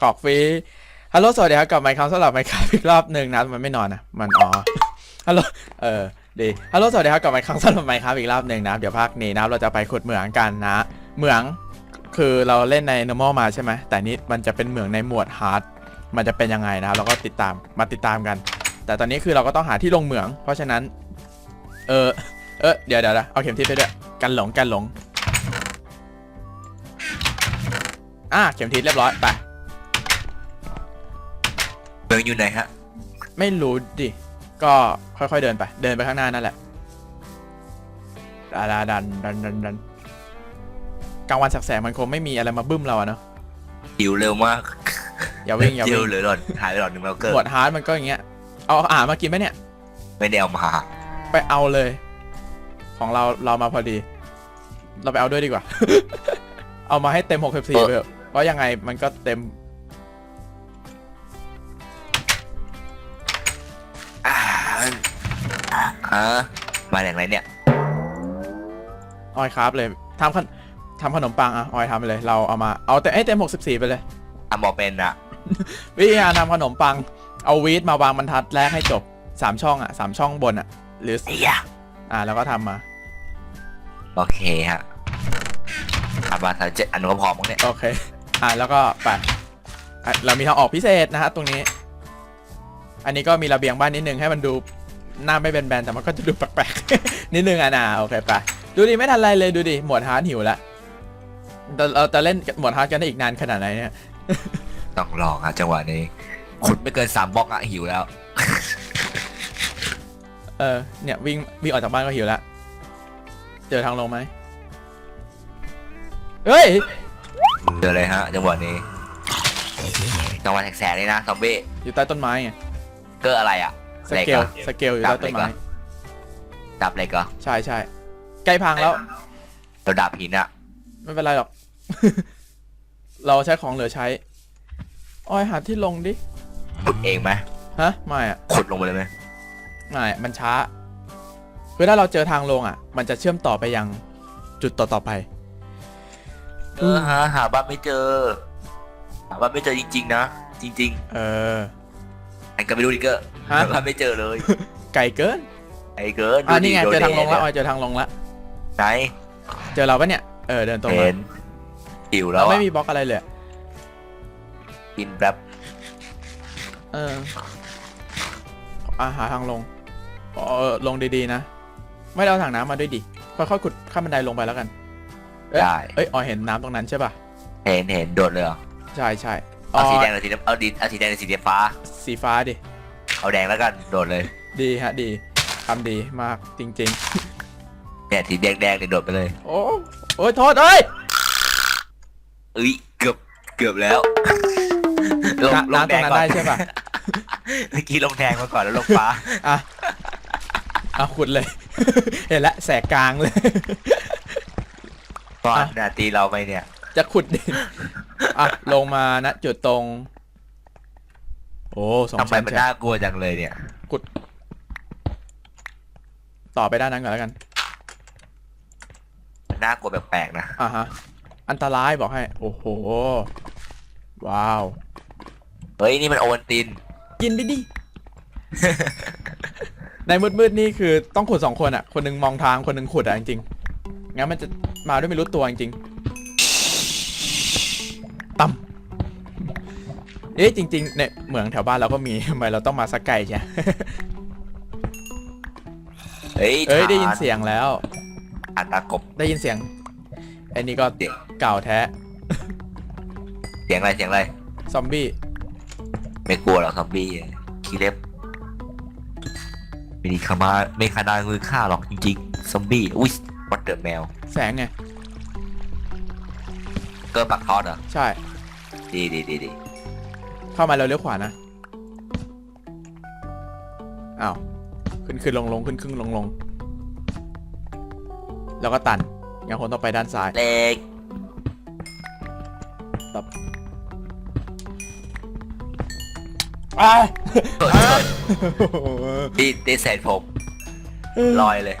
ขอกฟรีฮัลโหลสวัสดีครับกลับมาอีกครั้งสำหรับไมค์ครับอีกรอบหนึ่งนะมันไม่นอนนะมันอ๋อฮัลโหลเออดีฮัลโหลสวัสดีครับกลับมาอีกครั้งสำหรับไมค์ครับอีกรอบหนึ่งนะเดี๋ยวภาคนี้นะเราจะไปขุดเหมืองกันนะเหมืองคือเราเล่นใน normal มาใช่ไหมแต่นี้มันจะเป็นเหมืองในหมวด hard มันจะเป็นยังไงนะเราก็ติดตามมาติดตามกัน แต่ตอนนี้คือเราก็ต้องหาที่ลงเหมือง เพราะฉะนั้นเออเออเดี๋ยวเดี๋ยวนะเอาเข็มทิศไปด้วยกันหลงกันหลงอะเข็มทิศเรียบร้อยไป องอยู่ไหนฮะ ไม่รู้ดิ ก็ค่อยๆเดินไป เดินไปข้างหน้านั่นแหละดันดันดันดันดันกลางวันแสกๆมันคงไม่มีอะไรมาบึ้มเราอะเนาะหิวเร็วมากอย่าวิ่งอย่าเดียววิ่งเหลือหลอดหายไปหลอดหนึ่งแล้วเกินหมวดฮาร์ดมันก็อย่างเงี้ย เอาอาหารมากินไหมเนี่ย ไม่ได้เอามาไปเอาเลย ของเราเรามาพอดี เราไปเอาด้วยดีกว่า เอามาให้เต็ม 64ไปเถอะเพราะยังไงมันก็เต็ม อ่ามาอย่างไรเนี่ย ออยครับเลยทำขนทำขนมปังอะออยทำไปเลย เราเอามาเอาแต่ให้เต็ม64ไปเลย อะบอกเป็นอะวิธีการทำขนมปัง เอาวีทมาวางบรรทัดแรกให้จบ3ช่องอะสามช่องบนอะ หรือ ไอ้ยะอ่าแล้วก็ทำมา โอเคฮะอาบาทาเจ็ดอันนนก็พอมั้งเนี่ย โอเค อ่าแล้วก็ไปอะเรามีทางออกพิเศษนะฮะตรงนี้ อันนี้ก็มีระเบียงบ้านนิดนึงให้มันดู หน้าไม่แบนๆแต่มันก็จะดูแปลกๆ นิดนึงอะนะโอเคไปดูดิไม่ทันไรเลยดูดิหมวดฮาร์ดหิวแล้วเราเราจะเล่นหมวดฮาร์ดกันได้อีกนานขนาดไหนเนี่ยต้องลองฮะจังหวะนี้ขุดไม่เกินสามบล็อกอะหิวแล้ว เออเนี่ยวิ่งวิ่งออกจากบ้านก็หิวแล้วเจอทางลงไหมเฮ้ยเจอเลยฮะจังหวะนี้จังหวะแสกๆเลยนะซอมบี้อยู่ใต้ต้นไม้ไงเกอร์อะไรอะ สเหล็กเกลเหรอสเกลอยู่ใต้ต้นไม้ดาบเหล็กเหรอใช่ใช่ใกล้พังแล้วเราดาบหินอะไม่เป็นไรหรอก เราใช้ของเหลือใช้ อ้อยหาที่ลงดิขุดเองไหมฮะไม่อะขุดลงไปเลยไหมไม่อะมันช้าคือถ้าเราเจอทางลงอะ มันจะเชื่อมต่อไปยังจุดต่อต่อไปเออหาหาบ้านไม่เจอ หาบ้านไม่เจอจริง ๆ นะจริงเออๆอั นก็ไม่รู้ดิเกอร์ฮะหาบ้านไม่เจอเลย ไก่เกินไอ้เกินอ่านี่ไงดูเจดิอทางลงแล้วโดอ้อดยเจอทางลงแล้วไหนเจอเราปะเนี่ยเออเดินตรงมาเห็นหิวแล้เราวไม่อะมีบล็อกอะไรเลยอะกินแป๊บเอออาหาทางลงเออลงดีๆนะ ไม่ได้เอาถังน้ำมาด้วยดิค่อยๆขุดข้ามบันไดลงไปแล้วกัน เอ้ยได้เอ้ยอ๋อเห็นน้ำตรงนั้นใช่ป่ะเห็นเห็นโดดเลยเหรอใช่ใช่ เอาสีแดงหรือสีน้ำเอาดีเอาสีแดงหรือสีฟ้า สีฟ้าดิ เอาแดงแล้วกันโดดเลยดีฮะดีทำดีมากจริง เนี่ยสีแดงแดงเนี่ยโดดไปเลยๆ โอ้โอ้ยโทษเอ้ย เอ้ยเกือบเกือบแล้วลงน้ำลงน้ำตแดรงงนั้นก่อนได้ใช่ป่ะเมื่อกี้ลงแดงมาก่อนแล้วลงฟ้า อะอะขุดเลย เห็นละแสกกลางเลยก่อนอะนาตีเราไปเนี่ย จะขุดดินอะลงมานะจุดตรง โอ้สองทำไมชั้นมันใช่น่ากลัวจังเลยเนี่ย ต่อไปด้านนั้นก่อนแล้วกันมันน่ากลัวแปลกๆนะ อะฮะ อันตรายบอกให้ โอ้โห ว้าว เฮ้ย นี่มันโอวันติน กินไปดิ ในมืดๆนี่คือต้องขุดสองคนอะ คนหนึงมองทางคนหนึงขุดอะจริงๆงั้นมันจะมาด้วยไม่รู้ตัวจริงๆ อ๊ะจริงๆเนี่ยเหมืองแถวบ้านเราก็มีทำไมเราต้องมาสักไก่ใช่เฮ้ยเอ้ยได้ยินฐาเสียงแล้ว อันตากบ ได้ยินเสียงไอ้นี่ก็เสียง เก่าแท้เสียงอะไรเสียงอะไร ซอมบี้ไม่กลัวหรอกซอมบี้ขี้เล็บไม่ดีขามาไม่ขนาดมือฆ่าหรอกจริงๆซอมบี้อุ้ยวัดเดอร์แมวแสงไงเกิร์ปักทอดเหรอใช่ดีดีดีดี เข้ามาเราเลี้ยวขวานะอ้าวขึ้นขึ้นลงลงขึ้นขึ้นลงลงแล้วก็ตันยังคนต่อไปด้านซ้ายเล็กอ้าเปิดดีดีเสร็จผมลอยเลย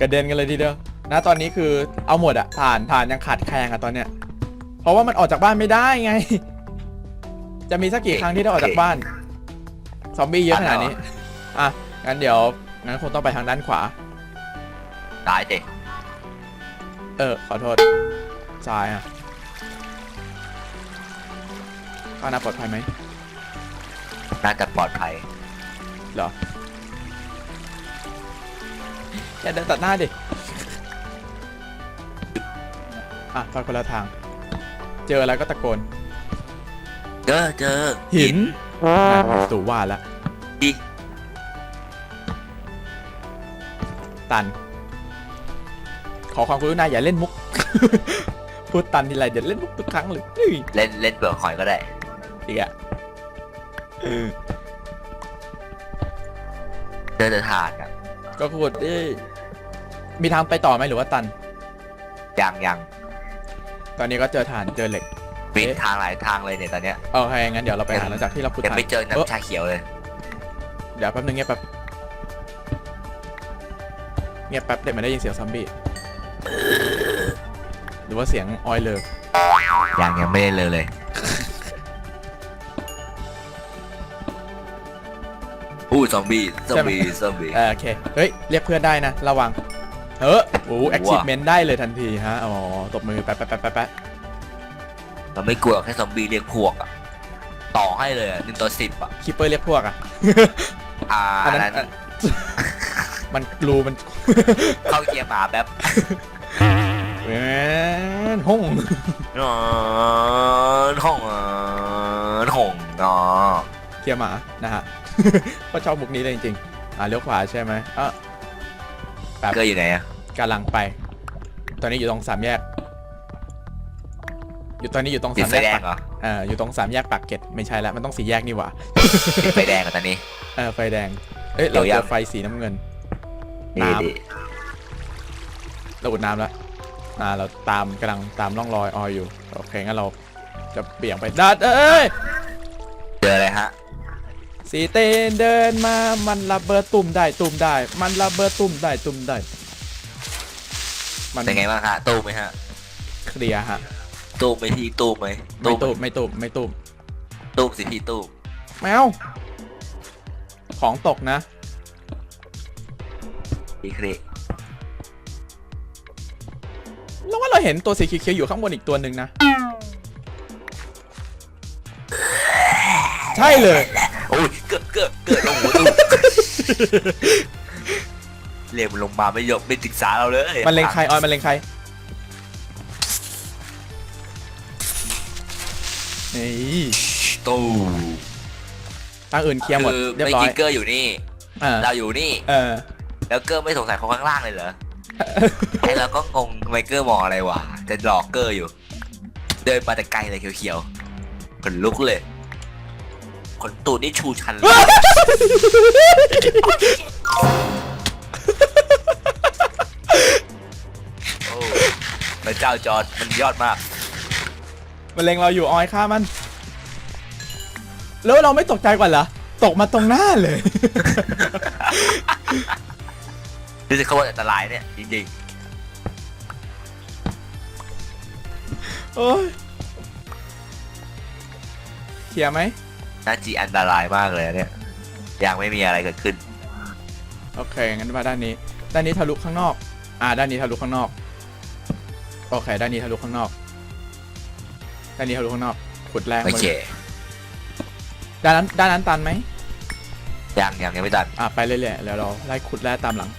กระเด็นกันเลยทีเดียวนะตอนนี้คือเอาหมดอะฐานฐานยังขาดแคลงอะตอนเนี้ย เพราะว่ามันออกจากบ้านไม่ได้ไง จะมีสักกี่ครั้งที่ได้ออกจากบ้าน ซอมบี้เยอะขนาดนี้ อะ งั้นเดี๋ยว งั้นคงต้องไปทางด้านขวา ตายเด็เออ ขอโทษซ้ายอะข้างหน้าปลอดภัยไหม น่าจะปลอดภัย เหรอ อย่าเดินตัดหน้าดิ อะไปคนละทางเจออะไรก็ตะโกนเจอเจอหินนั่นประตูว่าแล้วดิตัน ขอความกรุณาอย่าเล่นมุก พูดตันทีไรเดี๋ยวเล่นมุกทุกครั้งเลยเฮ้ยเล่นเล่นเปลือกหอยก็ได้อีกอะเออเจอแต่ถาดอะก็พูดเอ้ยมีทางไปต่อไหมหรือว่าตันยังยังต อนนี้ก็เจอฐานเจอเหล็กมีเอ๊ะทางหลายทางเลยเนี่ยตอนเนี้ยโอเคงั้นเดี๋ยวเราไปหาหลังจากที่เราขุดยังฐานไม่เจอเอ้อน้ำชาเขียวเลย เดี๋ยวแป๊บนึงเงียบแป๊บเงียบแป๊บเด็กไม่ได้ยินเสียงซอมบี้หรือว่าเสียงออยเลอร์ยังยังไม่ได้เลยเลย อู้ซอมบี้ซอมบี้ซอมบี้เออโอเคเฮ้ยเรียกเพื่อนได้นะระวัง เออโอ้แอคทีฟเมนได้เลยทันทีฮะ อ๋อ ตบมือแป๊บแป๊บแป๊บแป๊บแป๊บเราไม่กลัวแค่ซอมบี้เรียกพวกอะต่อให้เลยอะหนึ่งต่อสิบอะคิปเปอร์เรียกพวกอะอ่าอันอันนั้นั้นนมันกลูมัน เข้าเกียร์หมาแบบแหมนห้องนอนห้องอะห้องเนาะเกียร์หมานะฮะก็ชอบมุกนี้เลยจริงๆ อ่าเลี้ยวขวาใช่ไหมอะครับเกอร์อยู่ไหนอะ กำลังไป ตอนนี้อยู่ตรงสามแยก อยู่ตอนนี้อยู่ตรงติดสามไฟแยกแดงปากเหรอเอ่ออยู่ตรงสามแยกปากเกร็ดไม่ใช่แล้วมันต้องสีแยกนี่หว่าติดไฟแดงอะตอนนี้ เออไฟแดงเอ้ยเดี๋เรายวเจยัอง ไฟสีน้ำเงินดีน้ำ ดีเราอุดน้ำแล้วอ่าเราตามกำลังตามร่องรอยออยอยู่โอเคงั้นเราจะเบี่ยงไปดัดเอ้ยเจออะไรฮะ สีเตนเดินมามันระเบิดตุ่มได้ตุ่มได้ มันระเบิดตุ่มได้ตุ่มได้ มันเป็นไงบ้างฮะตู้ไหมฮะเคลียร์ฮะตู้ไหมพี่ตู้ไหมไม่ตุ่มไม่ตุ่มไม่ตุ่มตู้สิพี่ตู้แมวของตกนะ พี่ครีแล้วว่าเราเห็นตัวสีเขียวๆอยู่ข้างบนอีกตัวหนึ่งนะ ใช่เลย โอ้ยเกิดเกิดเกิดลงหัวตู้ เรียกมันลงมาไม่ยกไม่ศึกษาเราเลยมันเล็งใครออยมันเล็งใครนี่ตู้ทางอื่นเคลียร์หมดคือเรียบไม่ร้อยคิดเกอร์อยู่นี่อ่าเราอยู่นี่ เออ แล้วเกอร์ไม่สงสัยคนข้างล่างเลยเหรอไอ้เราก็งงทำไมเกอร์มองอะไรวะจะหลอกเกอร์อยู่ เดินมาแต่ไกลเลยเขียวๆขนลุกเลยขนตูดนี่ชูชันเลย ระเจ้าจอร์ดมันยอดมาก มันเล็งเราอยู่ออยฆ่ามัน แล้วเราไม่ตกใจก่อนเหรอ ตกมาตรงหน้าเลยรู้สึกเขาว่าอันตรายเนี่ยจริงโอ้ยเคลียร์ไหม ๆน่าจีอันตรายมากเลยเนี่ยยังไม่มีอะไรเกิดขึ้น โอเค งั้นมาด้านนี้ ด้านนี้ทะลุข้างนอก อ่า ด้านนี้ทะลุข้างนอก โอเคด้านนี้ทะลุข้างนอก ด้านนี้ทะลุข้างนอก ขุดแรงโอเคด้านนั้นด้านนั้นตันไหมยังยังยังไม่ตัดอ่าไปเรื่อยๆแล้วเราไล่ขุดแร่ตามหลัง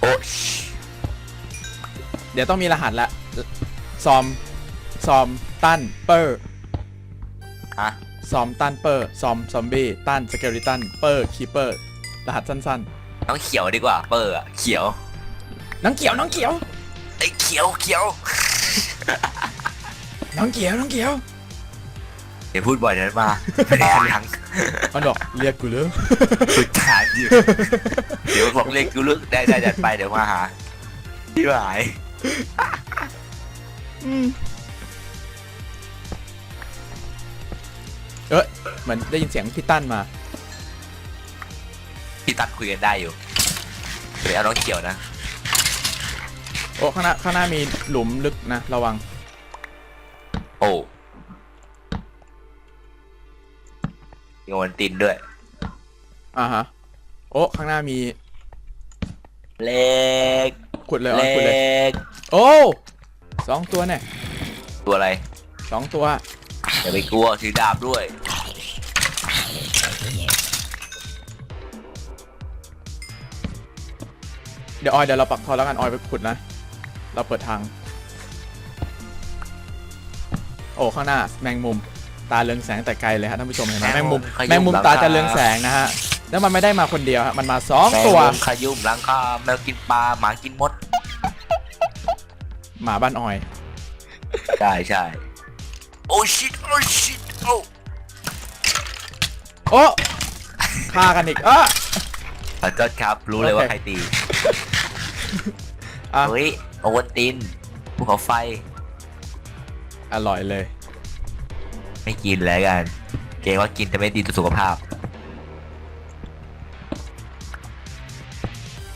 โอ้เดี๋ยวต้องมีรหัสละซอมซอมตันเปอร์ฮะซอมตันเปอร์ซอมซอมบี้ตันสเกลิตันเปอร์คีเปอร์รหัสสั้นน้องเขียวดีกว่า เปอร์อะเขียวๆน้องเขียวน้องเขียวไอ้เขียวเขียวน้องเขียวน้องเขียวเดี๋ยวพูดบ่อยนั้นมาไม่ได้ครั้งมันบอกเรียกกูเลยฝึกฐานอยู่เดี๋ยวบอกเรียกกูลึกได้ได้จัดไปเดี๋ยวมาหาพี่หมายอืมเอ้ยเหมือนได้ยินเสียงพี่ตั้นมาพี่ตัดคุยกันได้อยู่เดี๋ยวเอาน้องเขียวนะโอ้ข้างหน้าข้างหน้ามีหลุมลึกนะ ระวัง โอ้มีโอนตินด้วย อ่าฮะ โอ้ข้างหน้ามีเล็กขุดเลยอ๋อเล็ขุดเลย กโอ้สองตัวเนี่ยตัวอะไรสองตัว อย่าไปกลัวถือดาบด้วย เดี๋ยวออยเดี๋ยวเราปักทอแล้วกันออยไปขุดนะ เราเปิดทาง โอ้ข้างหน้าแมงมุมตาเรืองแสงแต่ไกลเลยฮะท่านผู้ชมเห็นไหมแมแมงงมุมุมมขยุ่มแมงมุมหลังตาคาจะเรืองแสงนะฮะแล้วมันไม่ได้มาคนเดียวฮะมันมาสองแมงตัวมุมขยุ่มหลังคาแมวกินปลาหมากินมดหมาบ้านออยใช่ใช่โอ้ชิตโอ้ชิตโอ้โอ้ฆ่ากันอีกเออขอโทษครับรู้เลยว่าโอเคใครตีอะเฮ้ย โอวันตินภูเขาไฟ อร่อยเลย ไม่กินแล้วกัน เกรงว่ากินจะไม่ดีต่อสุขภาพ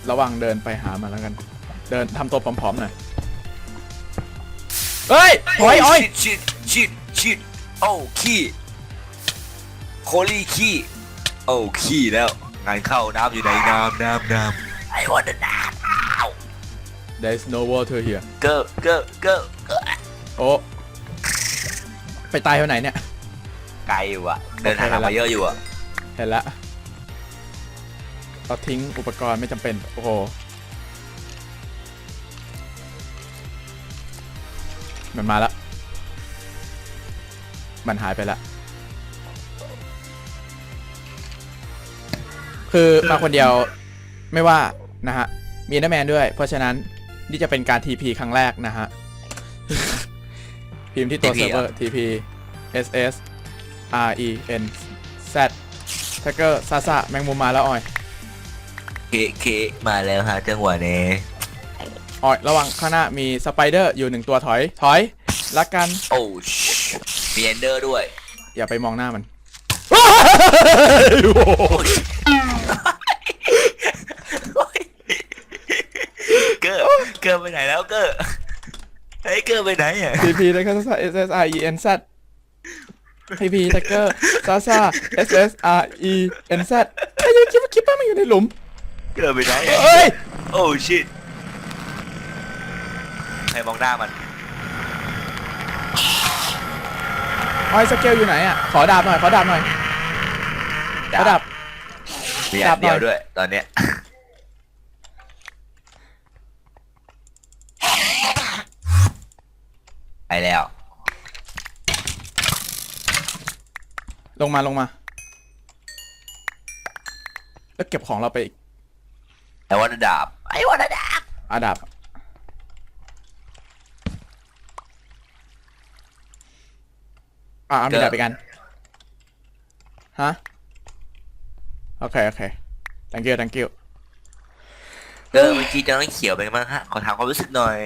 ระวังเดินไปหามันแล้วกัน เดินทำตัวผอมๆหน่อยเฮ้ยถอยออยชิดชิดชิดชิดโอ้ขี้โคลี่ขี้โอ้ขี้แล้ว งานเข้าน้ำอยู่ไหนน้ำน้ำน้ำไอ้วันน้ำอ้าว there is no water here เกิร์เกิร์เกิร์เกิร์โอ้ไปตายที่ไหนเนี่ย ไกลอยู่อะเดินทางมาเยอะอยู่อะเห็นแล้วเราทิ้งอุปกรณ์ไม่จำเป็น โอ้โห มันมาแล้วมันหายไปแล้วคือมาคนเดียวไม่ว่า นะฮะ มีนัแมนด้วย เพราะฉะนั้น นี่จะเป็นการ TP ครั้งแรกนะฮะ พิมพ์ที่ตัวเซิร์ฟเวอร์ TP SS R E N Z แท็กเกอร์ซาซาแมงมุมมาแล้วออยเคเคมาแล้วฮะจังหวะนี้ออย ระวังข้างหน้ามีสไปเดอร์อยู่หนึ่งตัวถอย ถอยละกัน โอ้ชิมีเอนเดอร์ด้วยอย่าไปมองหน้ามันเก อร์เกอร์ไปไหนแล้วเกอร์เฮ้ยเกอร์ไปไหนอะทีพีแท็กเกอร์ซาซา S S R E N Z ทีพีแท็กเกอร์ซาซา S S R E N Z ไอ้ยังคิดว่าคิปเปอร์มันอยู่ในหลุมเกอร์ไปไหนอะเอ้ยโอ้ชิตใครมองหน้ามัน ออยสเกลอยู่ไหนอะขอดาบหน่อยขอดาบหน่อยขอดาบ มีอันเดียวด้วย ตอนเนี้ย ไปแล้ว ลงมาลงมา แล้วเก็บของเราไปอีกไอ้วันดาบไอ้วันดาบอาดับอ่าเอามีดาบอีกอันฮะโอเคโอเค thank you thank you เกอร์เมื่อกี้จะต้องเขียวไปมั้งฮะ ขอถามความรู้สึกหน่อย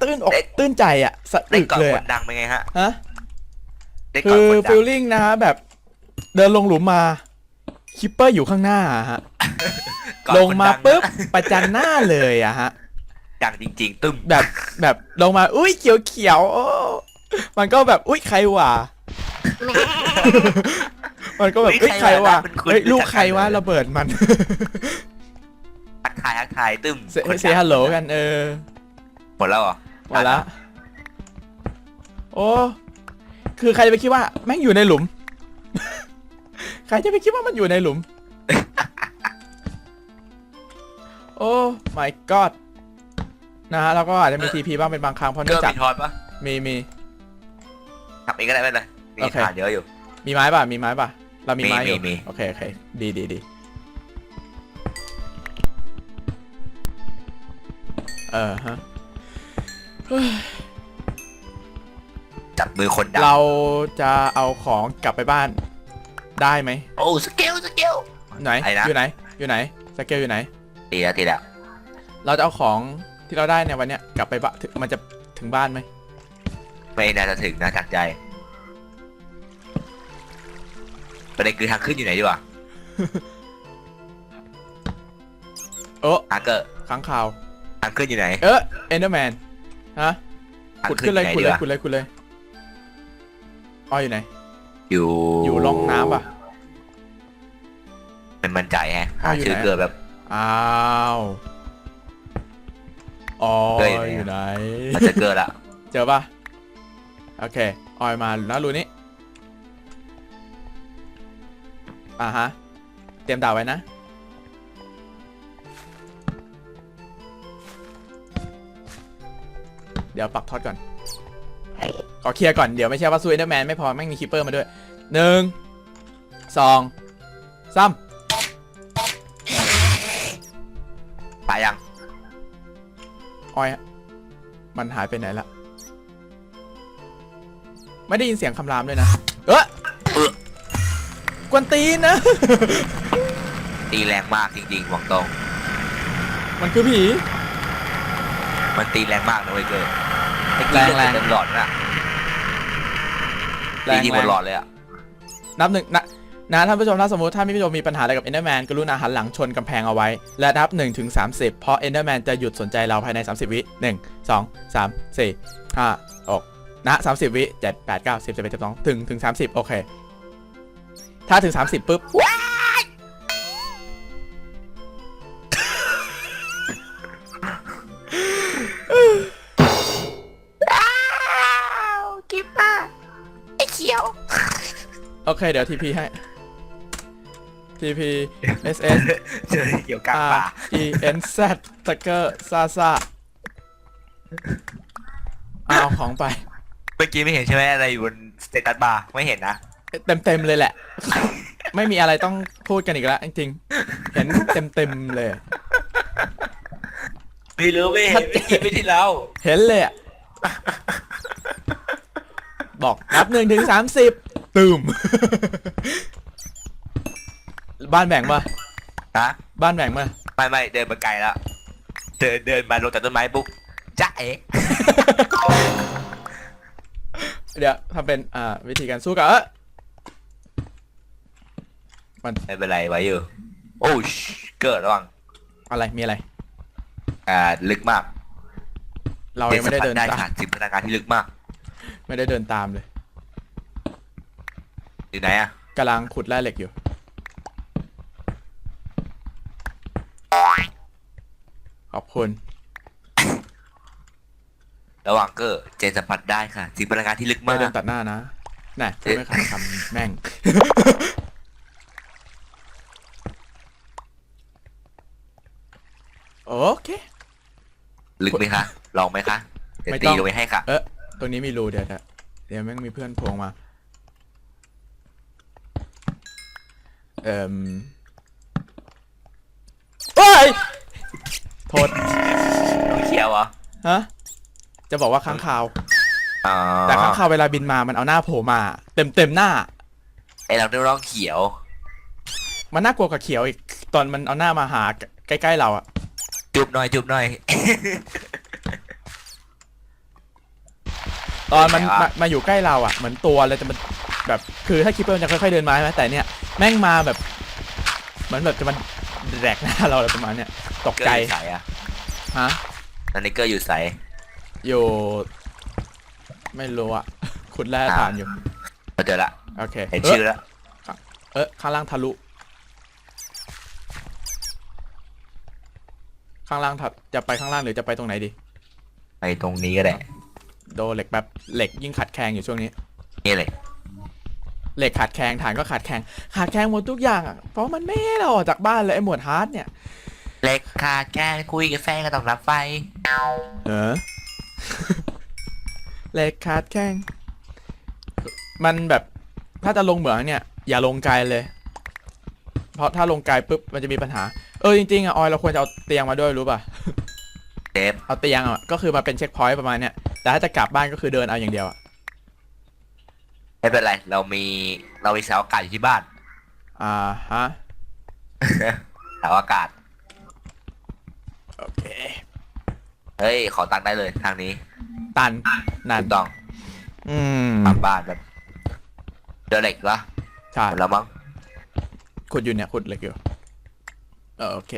ตื้นอกเด็กตื้นใจอะสะได้อึกเกาะเลยคอะนดังเป็นไงฮะฮะ ได้คืเกาะอคนดัฟิงลลิ่งนะฮะแบบเดินลงหลุมมาคิปเปอร์อยู่ข้างหน้าอะฮะเกาะลงมาคนดันะปุ๊บประจันหน้าเลยอะฮะ ดังจริง ๆ ตึ้มแบบแบบลงมา อุ้ยเขียวเขียวๆโอ้มันก็แบบอุ้ยใครวะ มันก็แบบเอ้ยใครวะเฮ้ยลูกใครวะระเบิดมัน ทักทายทักทายตึ้มเซเซฮัลโหลกันเออหมดแล้วเหรอหมดละ โอ้ คือใครจะไปคิดว่าแม่งอยู่ในหลุม ใครจะไปคิดว่ามันอยู่ในหลุม โอ้ my god นะฮะแล้วก็อาจจะมีทีพีบ้างเป็นบางครั้งเพราะเกเนื่อองร์จากมีทอนปะมีมี ทำเองก็ได้ไม่เป็นไรมีโอเค ฐานเยอะอยู่ มีไม้ป่ะ มีไม้ป่ะ เรามีไม้อยู่มีมี โอเค โอเค ดีดีดีเออฮะ จับมือคนดังเราจะเอาของกลับไปบ้าน ได้ไหมโอ้สเกลสเกล ไหนไอ้นะ อยู่ไหน อยู่ไหนสเกลอยู่ไหน ตีแล้วตีแล้วเราจะเอาของที่เราได้ในวันเนี้ยกลับไปบ้านถึงมันจะถึงบ้านไหมไม่น่าจะถึงนะจากใจประเด็นคือทางขึ้นอยู่ไหนดีวะโอ้ฮาร์เกอร์ค้างคาว ทางขึ้นอยู่ไหนเออเอนเดอร์แมนฮะทางขุดขึ้นเลยทางขุดขึ้เลยนขุดเลยขุดเลย ออยอยู่ไหน อยู่อยู่ร่องน้ำป่ะ เป็นมันใจแฮะอ้าหาวอยู่ชื่อไหน เกิดแบบ อ้าวออเฮ้ยยไหนอะอยู่ไหนอาจจะเกิดละ เจอป่ะ โอเคออยมานะรูนี้อ่าฮะ เตรียมดาวไว้นะ เดี๋ยวปักท็อตก่อนข อเคลียร์ก่อนเดี๋ยวไม่ใช่ว่าซูเอนเดอร์แมนไม่พอแม่งมีคิปเปอร์มาด้วยหนึ่งสองสามตายยังออยมันหายไปไหนละไม่ได้ยินเสียงคำรามด้วยนะ เออเออกวนตีนนะ ตีแรงมากจริงๆบอกตรงมันคือผี มันตีแรงมากนะเว้ยเกิดแรงแรงเต็มหลอดนะ แรตีงที่แรบงนหลอดเลยอะนับหนึ่งนะนะท่านผู้ชมถ้าสมมติถ้าพี่ผู้ชมมีปัญหาอะไรกับ Enderman กรุณาหันหลังชนกำแพงเอาไว้ และนับ1ถึง30 เพราะ Enderman จะหยุดสนใจเราภายใน 30 วิ 1 2 3 4 5 6นะ 30 วิ 7 8 9 10 11 12 ถึงถึง 30 โอเค ถ้าถึง 30ปุ๊บ โอเค เดี๋ยว TP ให้ TP SS เจอเขียวกลาง R ป่า E N Z สเกอร์ซาซาเอาของไป เมื่อกี้ไม่เห็นใช่ไหมอะไรอยู่บนสเตตัสบาร์ไม่เห็นนะ เต็มเต็มๆเลยแหละ ไม่มีอะไรต้องพูดกันอีกแล้วจริงๆเห็นเต็มเต็มๆเลย ไม่รู้ไม่เห็นไม่กินไม่ที่เราเห็นเลยอะบอกนับหนึ่งถึงสามสิบ ตืม บ้านแบ่งมาฮะบ้านแบ่งมาไม่ไม่เดินมาไกลแล้ว เดินเดินมาลงจากต้นไม้ปุ๊บจ้าเอ๋เดี๋ยวทำเป็นอ่าวิธีการสู้กับเออไม่เป็นไรไว้อยู่ โอ้ชเกิดระวังอะไรมีอะไร อ่าลึกมากเรายังไม่ได้เดินได้ตามค่ะจินตนาการที่ลึกมาก ไม่ได้เดินตามเลย อยู่ไหนอะกำลังขุดแร่เหล็กอยู่ ขอบคุณ ระวังเกอร์เจนสัมผัสได้ค่ะจินตนาการที่ลึกไม่มากเดินตัดหน้านะน่ะพูดไม่ขาดคำแม่ง โอเค ลึกไหมคะลองไหมคะเดี๋ยวไม่ตีต้อง ลงไปให้ค่ะ เออตรงนี้มีรูเดี๋ยวเดี๋ยวเดี๋ยวแม่งมีเพื่อนโผล่มา เอ่มเอ้ยโทษเขียวเหรอฮะจะบอกว่าค้างคาว อ๋อแต่ค้างคาวเวลาบินมามันเอาหน้าโผล่มาเต็มเต็มๆหน้า ไอเราต้องร้องเขียว มันน่ากลัวกับเขียวอีกตอนมันเอาหน้ามาหาใกล้ๆเราอะจุบหน่อยจุบหน่อย ตอนมันไหนวะมามาอยู่ใกล้เราอะเหมือนตัวเลยแต่มันแบบคือถ้าคิปเปอร์มันจะค่อยๆเดินมาใช่ไหมแต่เนี่ย แม่งมาแบบเหมือนแบบจะมันแดกหน้าเราอะไรประมาณเนี้ยตกเกอใจร์อยู่ใสอะฮะตอนนี้เกอร์อยู่ใสอยู่ ไม่รู้อะขุดแร่ฐานอยู่เราเจอละโอเคเห็นเอชื่ออแล้วเออข้างล่างทะลุ ข้างล่างถัดจะไปข้างล่างหรือจะไปตรงไหนดีไปตรงนี้ก็ได้ โดนเหล็กแบบเหล็กยิ่งขัดแคลงอยู่ช่วงนี้นี่เลย เหล็กขาดแคลงฐานก็ขาดแคลงขาดแคลงหมดทุกอย่างอะเพราะมันไม่ให้เราออกจากบ้านเลยไอ้หมวดฮาร์ดเนี่ยเล็กขาดแค่คุยกับแฟนก็ต้องรับไฟเออ เหล็กขาดแคลงมันแบบถ้าจะลงเหมืองเนี่ย อย่าลงไกลเลย เพราะถ้าลงไกลปุ๊บมันจะมีปัญหา เออจริงๆอะออยเราควรจะเอาเตียงมาด้วยรู้ป่ะเดฟเอาเตียงอะก็คือมาเป็นเช็คพอยต์ประมาณเนี้ยแต่ถ้าจะกลับบ้านก็คือเดินเอาอย่างเดียวอะ ไม่เป็นไร เรามีเรามีเสาอากาศอยู่ที่บ้าน อ่าฮะ เสาอากาศ โอเค เฮ้ย ขอตังค์ได้เลยทางนี้ตันนั่นถูกต้องอืมทำบ้านแบบเดอเหล็กเหรอใช่หมดแล้วมั้งขุดอยู่เนี่ยขุดเหล็กอยู่เออโอเค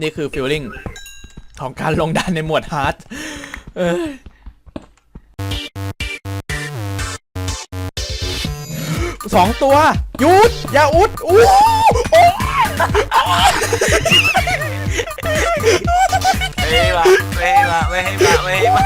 นี่คือฟิลลิ่งของการลงดันในหมวดฮาร์ดเออ สองตัวยุดอย่าอุดอู้โอ้ไม่ให้มาไม่ให้มาไม่ให้มาไม่ให้มา